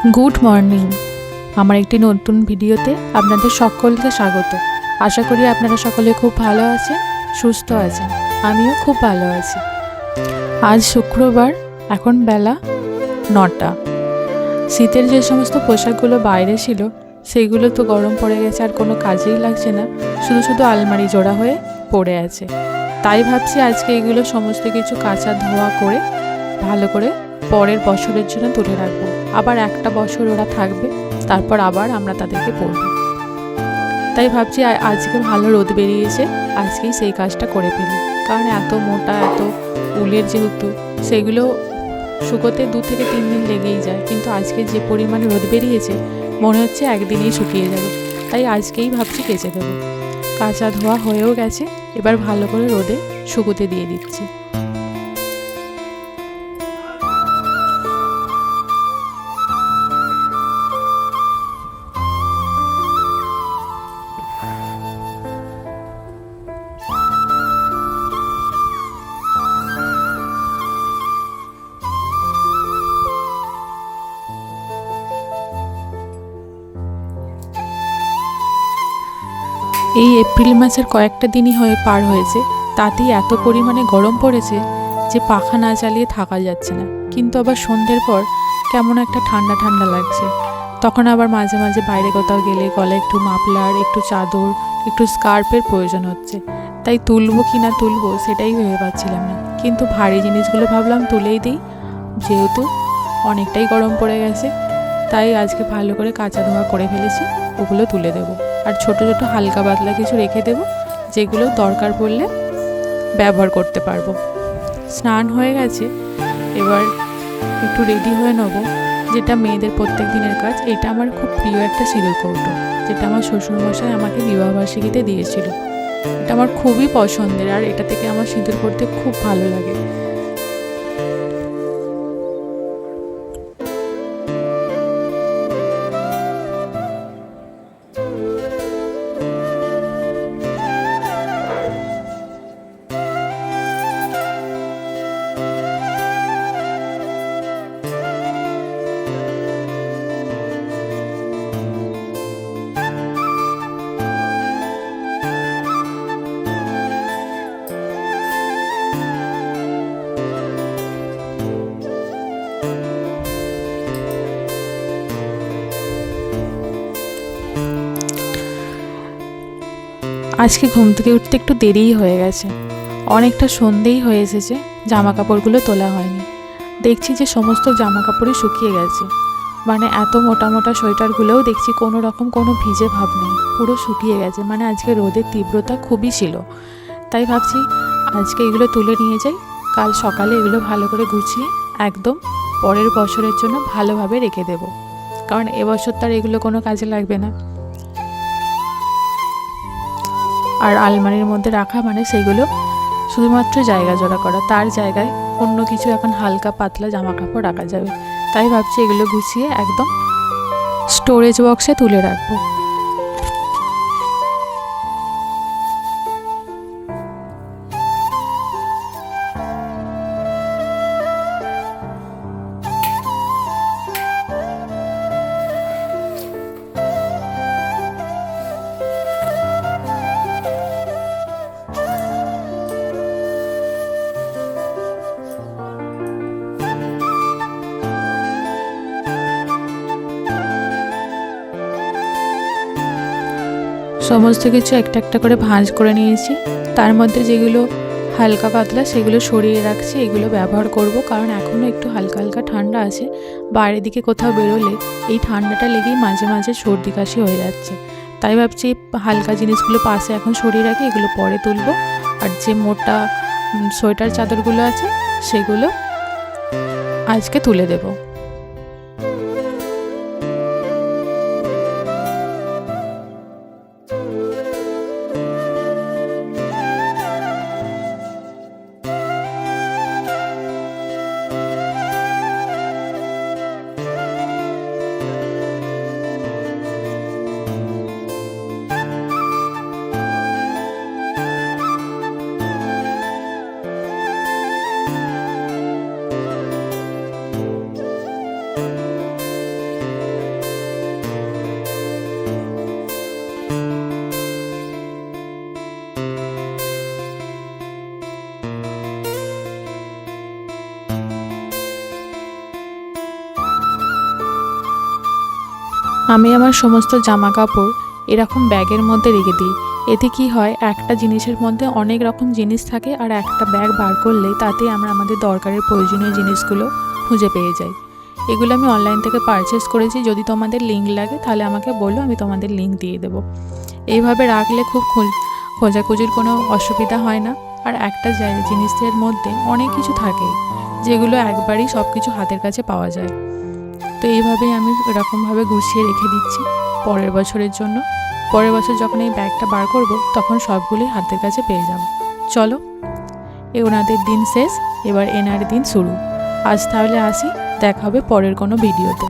Good morning. আমার একটি নতুন ভিডিওতে আপনাদের সকলকে স্বাগত। আশা করি আপনারা সকলে খুব ভালো আছেন, সুস্থ আছেন। আমিও খুব ভালো আছি। আজ শুক্রবার, এখন বেলা নটা। শীতের যে সমস্ত পোশাকগুলো বাইরে ছিল সেইগুলো তো গরম পড়ে গেছে, আর কোনো কাজেই লাগছে না। শুধু শুধু আলমারি জোড়া হয়ে পড়ে আছে। তাই ভাবছি আজকে এগুলো সমস্ত কিছু কাঁচা ধোয়া করে, ভালো করে পরের বছরের জন্য তুলে রাখব। আবার একটা বছর ওরা থাকবে, তারপর আবার আমরা তাদেরকে পড়ব। তাই ভাবছি আজকে ভালো রোদ বেরিয়েছে, আজকেই সেই কাজটা করে ফেলি। কারণ এত মোটা, এত উলের যেহেতু, সেগুলো শুকোতে দু থেকে তিন দিন লেগেই যায়। কিন্তু আজকে যে পরিমাণে রোদ বেরিয়েছে, মনে হচ্ছে একদিনেই শুকিয়ে যাবে। তাই আজকেই ভাবছি কেচে দেবো। কাঁচা ধোয়া হয়েও গেছে, এবার ভালো করে রোদে শুকোতে দিয়ে দিচ্ছি। এই এপ্রিল মাসের কয়েকটা দিনই হয়ে পার হয়েছে। তাতেই এত পরিমাণে গরম পড়েছে যে পাখা না চালিয়ে থাকা যাচ্ছে না। কিন্তু আবার সন্ধ্যের পর কেমন একটা ঠান্ডা ঠান্ডা লাগছে। তখন আবার মাঝে মাঝে বাইরে কোথাও গেলে গলায় একটু মাফলার, একটু চাদর, একটু স্কার্পের প্রয়োজন হচ্ছে। তাই তুলবো কি না তুলবো সেটাই ভেবে পাচ্ছিলাম না। কিন্তু ভারী জিনিসগুলো ভাবলাম তুলেই দিই। যেহেতু অনেকটাই গরম পড়ে গেছে, তাই আজকে ভালো করে কাঁচা ধোয়া করে ফেলেছি, ওগুলো তুলে দেবো। আর ছোট ছোট হালকা পাতলা কিছু রেখে দেবো, যেগুলো দরকার পড়লে ব্যবহার করতে পারব। স্নান হয়ে গেছে, এবার একটু রেডি হয়ে নেব। যেটা মেয়েদের প্রত্যেক দিনের কাজ, এটা আমার খুব প্রিয় একটা সিঁদুর কৌটো, যেটা আমার শ্বশুরমশাই আমাকে বিবাহবার্ষিকীতে দিয়েছিল। এটা আমার খুবই পছন্দের আর এটা থেকে আমার সিঁদুর করতে খুব ভালো লাগে। আজকে ঘুম থেকে উঠতে একটু দেরিই হয়ে গেছে। অনেকটা সন্ধেই হয়ে এসেছে জামা কাপড়গুলো তোলা হয়নি। দেখছি যে সমস্ত জামা কাপড়ই শুকিয়ে গেছে। মানে এত মোটা মোটা সোয়েটারগুলোও দেখছি কোনো রকম কোনো ভিজে ভাব নেই, পুরো শুকিয়ে গেছে। মানে আজকে রোদের তীব্রতা খুবই ছিল। তাই ভাবছি আজকে এগুলো তুলে নিয়ে যাই, কাল সকালে এগুলো ভালো করে গুছিয়ে একদম পরের বছরের জন্য ভালোভাবে রেখে দেব। কারণ এবছর তার এগুলো কোনো কাজে লাগবে না। আর আলমারির মধ্যে রাখা মানে সেগুলো শুধুমাত্র জায়গা জোড়া করা। তার জায়গায় অন্য কিছু এখন হালকা পাতলা জামা কাপড় রাখা যাবে। তাই ভাবছি এগুলো গুছিয়ে একদম স্টোরেজ বক্সে তুলে রাখব। সমস্ত কিছু একটা একটা করে ভাঁজ করে নিয়েছি। তার মধ্যে যেগুলো হালকা পাতলা সেগুলো সরিয়ে রাখছি, এগুলো ব্যবহার করব কারণ এখনও একটু হালকা হালকা ঠান্ডা আছে। বাইরের দিকে কোথাও বেরোলে এই ঠান্ডাটা লেগেই মাঝে মাঝে সর্দি কাশি হয়ে যাচ্ছে। তাই ভাবছি হালকা জিনিসগুলো পাশে এখন সরিয়ে রাখি, এগুলো পরে তুলব। আর যে মোটা সোয়েটার চাদরগুলো আছে, সেগুলো আজকে তুলে দেবো। আমি আমার সমস্ত জামা কাপড় এরকম ব্যাগের মধ্যে রেখে দিই। এতে কি হয়, একটা জিনিসের মধ্যে অনেক রকম জিনিস থাকে আর একটা ব্যাগ বার করলে তাতে আমরা আমাদের দরকারের প্রয়োজনীয় জিনিসগুলো খুঁজে পেয়ে যাই। এগুলো আমি অনলাইন থেকে পারচেস করেছি। যদি তোমাদের লিঙ্ক লাগে, তাহলে আমাকে বলো, আমি তোমাদের লিঙ্ক দিয়ে দেবো। এইভাবে রাখলে খুব খোঁজ- খোঁজাখুঁজির কোনো অসুবিধা হয় না। আর একটা জিনিসের মধ্যে অনেক কিছু থাকে, যেগুলো একবারই সব কিছু হাতের কাছে পাওয়া যায়। তো এইভাবেই আমি এরকমভাবে গুছিয়ে রেখে দিচ্ছি পরের বছরের জন্য। পরের বছর যখন এই ব্যাগটা বার করব, তখন সবগুলোই হাতের কাছে পেয়ে যাব। চলো এ ওনাদের দিন শেষ, এবার এনার দিন শুরু। আজ তাহলে আসি, দেখা হবে পরের কোনো ভিডিওতে।